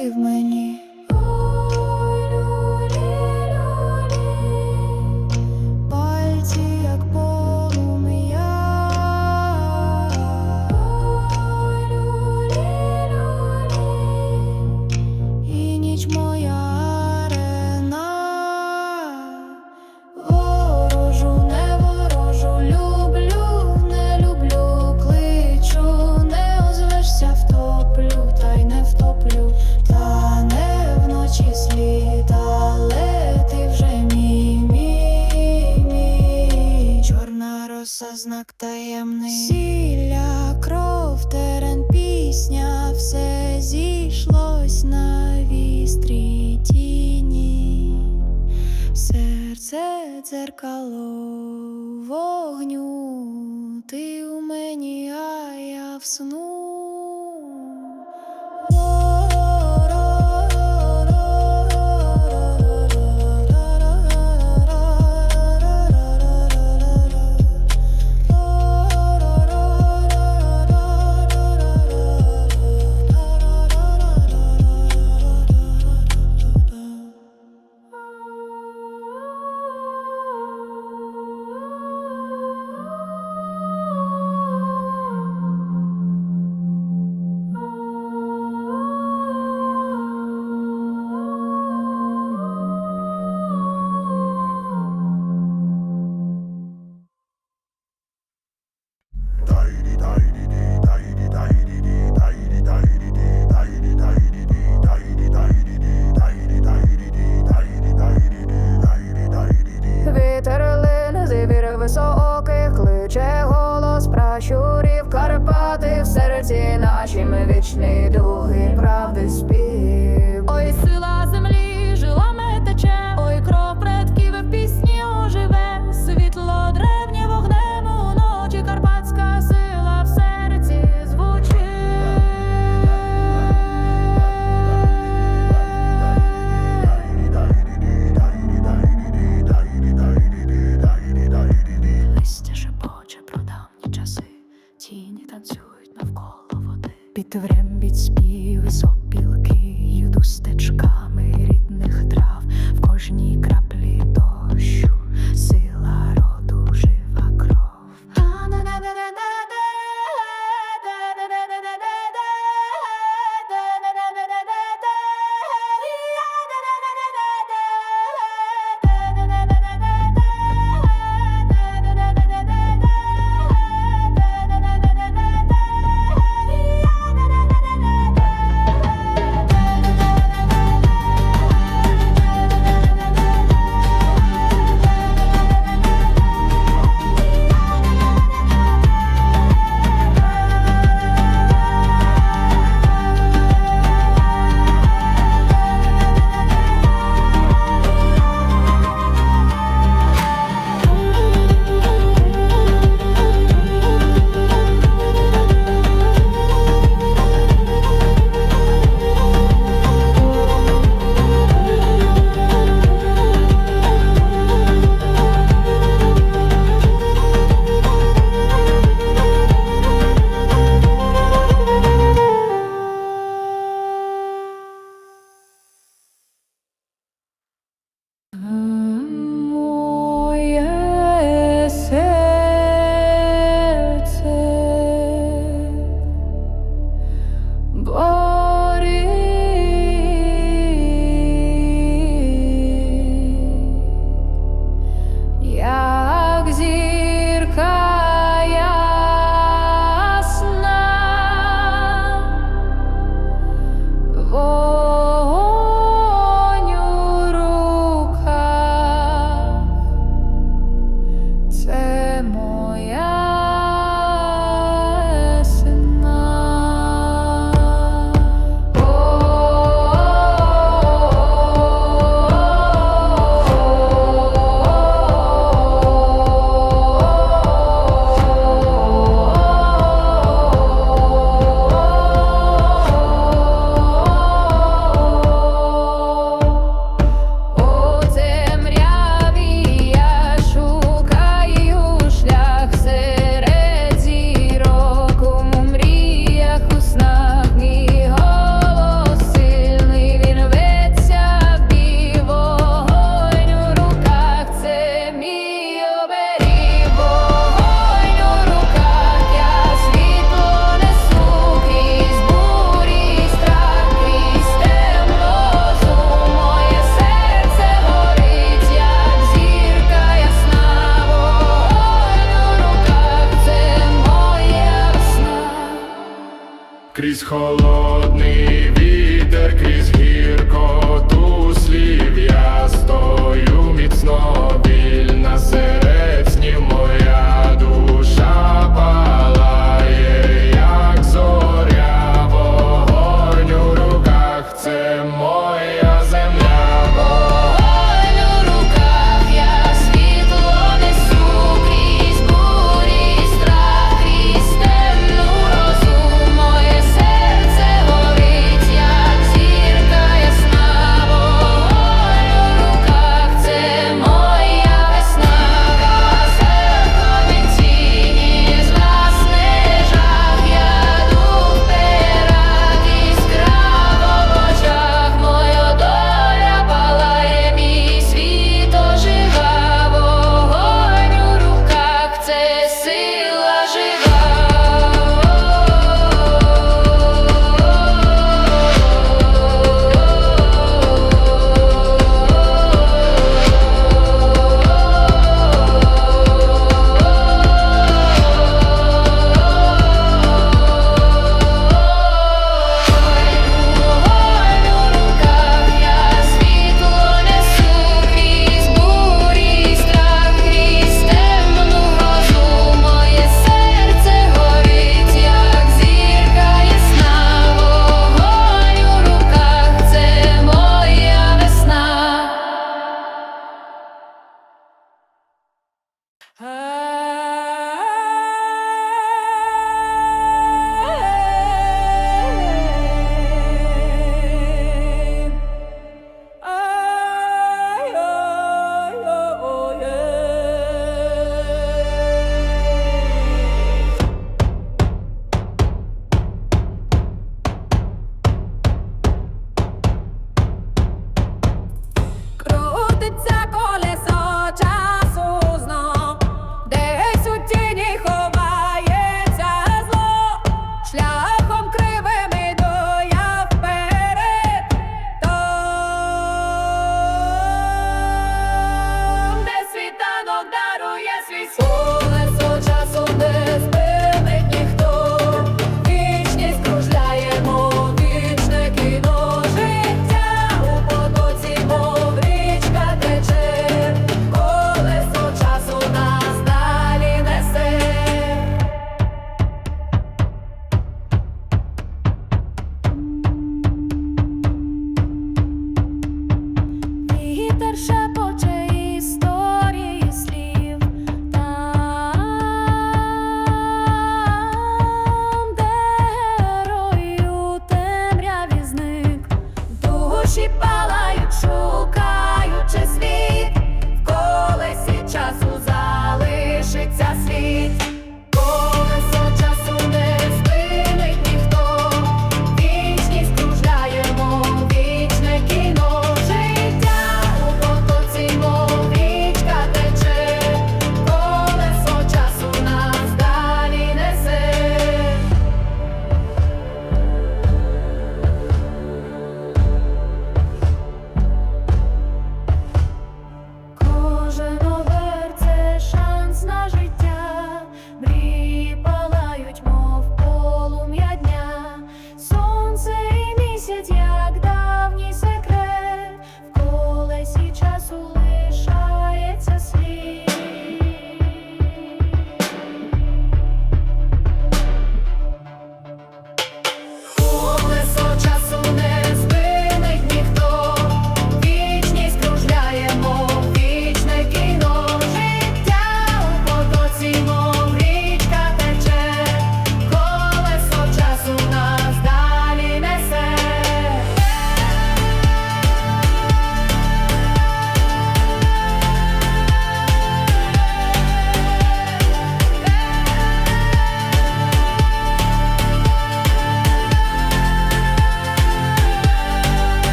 ти в мені. серця знак таємний Сілля, кров, терен, пісня, все зійшлось на вістрі тіні, серце дзеркало вогню, ти у мені, а я в сну.